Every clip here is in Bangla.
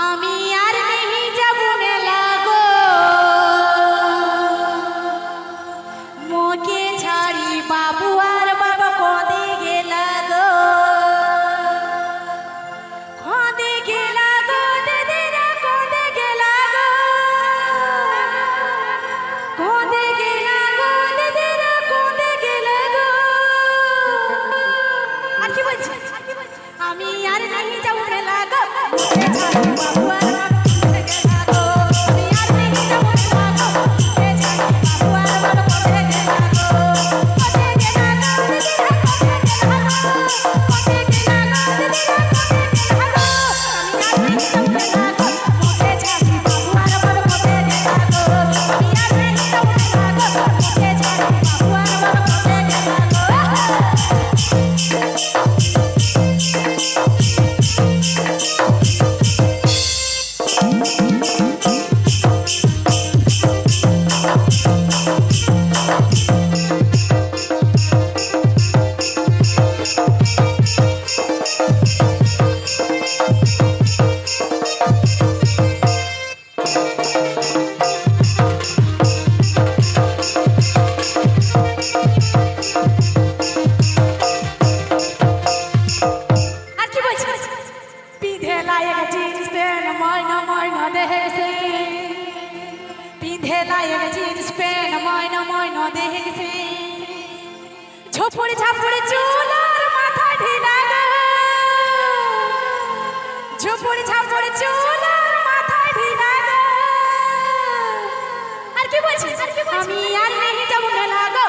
Mommy. Wow, wow. ঢেলায় জিন্স প্যান্ট ময়না ময়না দেখছি। ছোপড়ে ছাপড়ে চুল আর মাথা ঢিলা গো। ছোপড়ে ছাপড়ে চুল আর মাথা ঢিলা গো। আর কি বলছিস? আমি আর নেই যাব না গো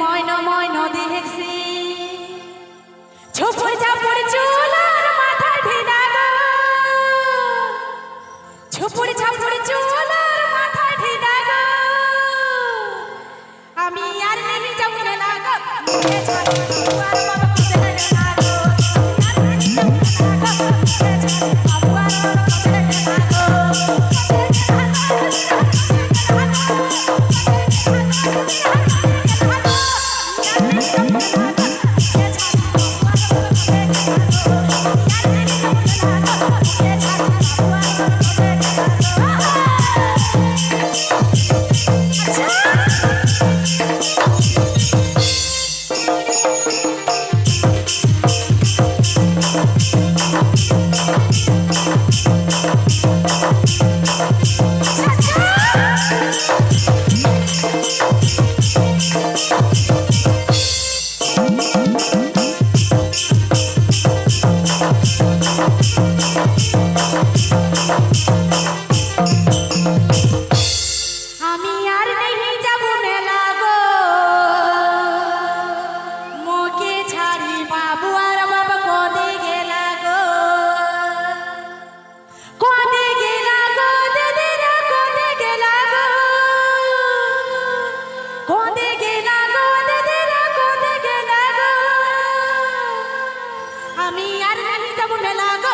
ময়ন নময় নদী ছোপুর ঝাপুর চুল আর মাথা ভিনা গো। ছোপুর ঝাপুর চুল মাথা মাথায় ভিনা গো। আমি আর নেই যাব না গো যেমন লাগো